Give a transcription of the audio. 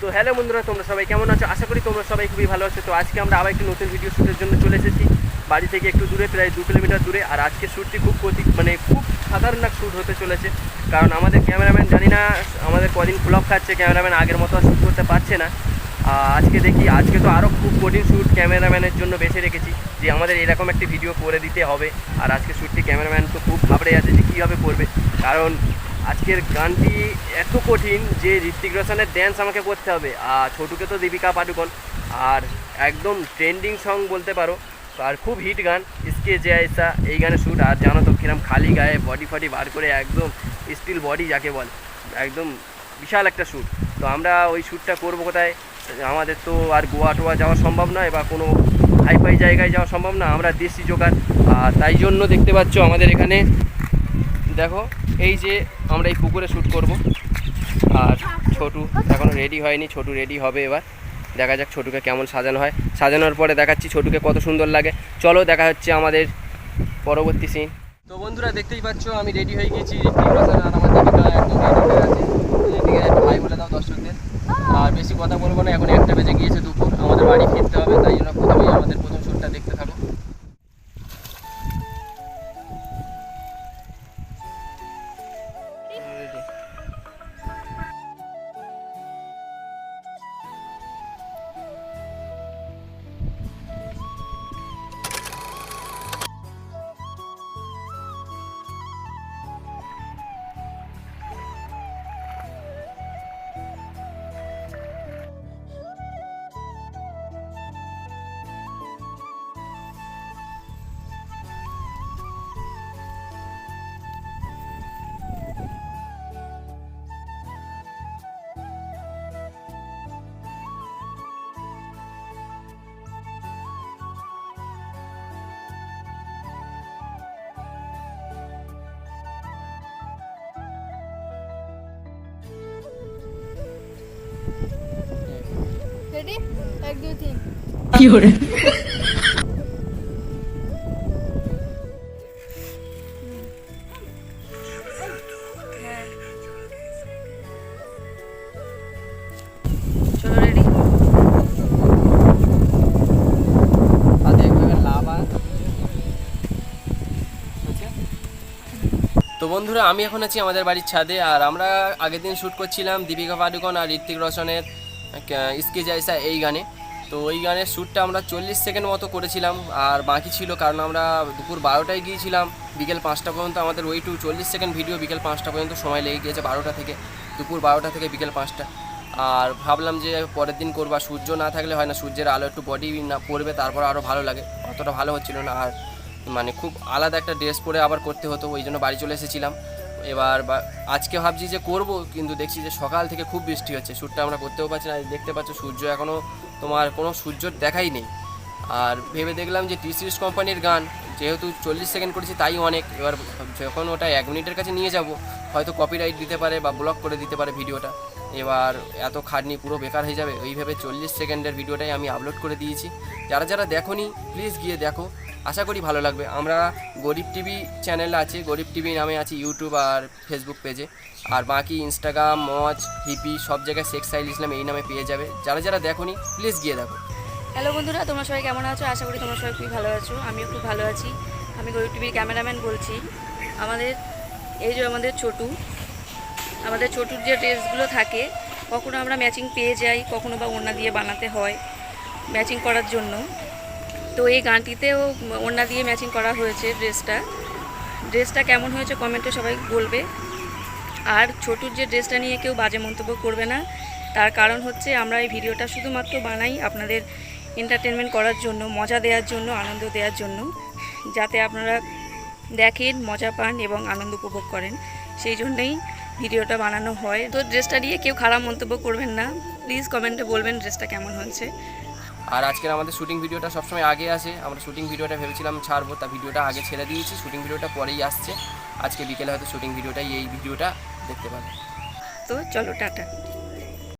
তো হ্যালো বন্ধুরা, তোমরা সবাই কেমন আছো? আশা করি তোমরা সবাই খুবই ভালো আছো। তো আজকে আমরা আবার একটি নতুন ভিডিও শ্যুটের জন্য চলে এসেছি। বাড়ি থেকে একটু দূরে, প্রায় দু কিলোমিটার দূরে। আর আজকে শ্যুটটি খুব প্রতি মানে খুব সাধারণ এক শ্যুট হতে চলেছে। কারণ আমাদের ক্যামেরাম্যান জানি না, আমাদের কদিন ফ্লপ খাচ্ছে ক্যামেরাম্যান আগের মতো আর শ্যুট করতে পারছে না। আজকে দেখি, আজকে তো আরও খুব কঠিন শ্যুট ক্যামেরাম্যানের জন্য বেছে রেখেছি, যে আমাদের এরকম একটি ভিডিও করে দিতে হবে। আর আজকে শ্যুটটি ক্যামেরাম্যান তো খুব ঘাবড়ে আছে যে কীভাবে করবে। কারণ আজকের গানটি এত কঠিন যে ঋত্বিক রোশনের ড্যান্স আমাকে করতে হবে। আর ছোটুকে তো দীপিকা পাডুকোন। আর একদম ট্রেন্ডিং সং বলতে পারো। আর খুব হিট গান ইসকে যে আইসা এই গানে শ্যুট আর জানো তো কিরম খালি গায়ে বডি ফডি বার করে একদম স্টিল বডি যাকে বলে, একদম বিশাল একটা শ্যুট তো আমরা ওই শ্যুটটা করব কোথায়? আমাদের তো আর গোয়া টোয়া যাওয়া সম্ভব নয় বা কোনো হাইফাই জায়গায় যাওয়া সম্ভব না। আমরা দেশি জোগাড়। আর তাই জন্য দেখতে পাচ্ছ আমাদের এখানে, দেখো এই যে আমরা এই পুকুরে শ্যুট করব। আর ছোটু এখনও রেডি হয়নি, ছোটু রেডি হবে এবার। দেখা যাক ছোটুকে কেমন সাজানো হয়। সাজানোর পরে দেখাচ্ছি ছোটুকে কত সুন্দর লাগে। চলো দেখা হচ্ছে আমাদের পরবর্তী সিন তো বন্ধুরা, দেখতেই পাচ্ছ, আমি রেডি হয়ে গেছি। আর ভাই বলে দাও। আর বেশি কথা বলব না, এখন একটা বেজে গিয়েছে দুপুর। রেডি এক দুই তিন চলো বন্ধুরা, আমি এখন আছি আমাদের বাড়ির ছাদে আর আমরা আগের দিন শ্যুট করছিলাম দীপিকা পাডুকোন আর ঋত্বিক রোশনের ইসকে জাইসা এই গানে। তো ওই গানের শ্যুটটা আমরা চল্লিশ সেকেন্ড মতো করেছিলাম আর বাকি ছিল কারণ আমরা দুপুর বারোটায় গিয়েছিলাম, বিকেল পাঁচটা পর্যন্ত আমাদের ওই টু চল্লিশ সেকেন্ড ভিডিও বিকেল পাঁচটা পর্যন্ত সময় লেগে গিয়েছে বারোটা থেকে, দুপুর বারোটা থেকে বিকেল পাঁচটা। আর ভাবলাম যে পরের দিন করবা সূর্য না থাকলে হয় না, সূর্যের আলো একটু বডি না পড়বে, তারপর আরও ভালো লাগে। অতটা ভালো হচ্ছিল না আর মানে খুব আলাদা একটা ড্রেস পরে আবার করতে হতো, ওই জন্য বাড়ি চলে এসেছিলাম। এবার আজকে ভাবছি যে করব, কিন্তু দেখছি যে সকাল থেকে খুব বৃষ্টি হচ্ছে, শ্যুটটা আমরা করতেও পারছি না। দেখতে পাচ্ছ সূর্য এখনও তোমার কোনো সূর্যর দেখাই নেই। আর ভেবে দেখলাম যে টি সিরিজ কোম্পানির গান, যেহেতু চল্লিশ সেকেন্ড করেছি তাই অনেক। এবার যখন ওটা এক মিনিটের কাছে নিয়ে যাব, হয়তো কপিরাইট দিতে পারে বা ব্লক করে দিতে পারে ভিডিওটা। এবার এত খাটনি পুরো বেকার হয়ে যাবে ওইভাবে চল্লিশ সেকেন্ডের ভিডিওটাই আমি আপলোড করে দিয়েছি। যারা যারা দেখোনি প্লিজ গিয়ে দেখো। আশা করি ভালো লাগবে। আমরা গরিব টিভি চ্যানেল আছে, গরিব টিভি নামে আছি ইউটিউব আর ফেসবুক পেজে আর বাকি ইনস্টাগ্রাম মজ হিপি সব জায়গায় শেখ সাইল ইসলাম এই নামে পেয়ে যাবে। যারা যারা দেখোনি প্লিজ গিয়ে দেখো। হ্যালো বন্ধুরা, তোমরা সবাই কেমন আছো? আশা করি তোমরা সবাই খুবই ভালো আছো। আমিও খুব ভালো আছি। আমি গরিব টিভির ক্যামেরাম্যান বলছি। আমাদের, এই যে আমাদের ছোটু, আমাদের ছোটুর যে ড্রেসগুলো থাকে, কখনো আমরা ম্যাচিং পেয়ে যাই, কখনো বা ওড়না দিয়ে বানাতে হয় ম্যাচিং করার জন্য। তো এই গানটিতেও ওড়না দিয়ে ম্যাচিং করা হয়েছে ড্রেসটা। ড্রেসটা কেমন হয়েছে কমেন্টে সবাই বলবে। আর ছোটুর যে ড্রেসটা নিয়ে কেউ বাজে মন্তব্য করবে না, তার কারণ হচ্ছে আমরা এই ভিডিওটা শুধুমাত্র বানাই আপনাদের এন্টারটেনমেন্ট করার জন্য, মজা দেওয়ার জন্য, আনন্দ দেওয়ার জন্য, যাতে আপনারা দেখেন, মজা পান এবং আনন্দ উপভোগ করেন। সেই জন্যই ভিডিওটা বানানো হয়। তো ড্রেসটা নিয়ে কেউ খারাপ মন্তব্য করবেন না। প্লিজ কমেন্টে বলবেন ড্রেসটা কেমন হয়েছে। আর আজকের আমাদের শ্যুটিং ভিডিওটা সবসময় আগে আসে। আমরা শ্যুটিং ভিডিওটা ভেবেছিলাম ছাড়বো, তা ভিডিওটা আগে ছেড়ে দিয়েছি। শ্যুটিং ভিডিওটা পরেই আসছে। আজকে বিকেলে হয়তো শ্যুটিং ভিডিওটাই এই ভিডিওটা দেখতে পাবে। তো চলো, টাটা।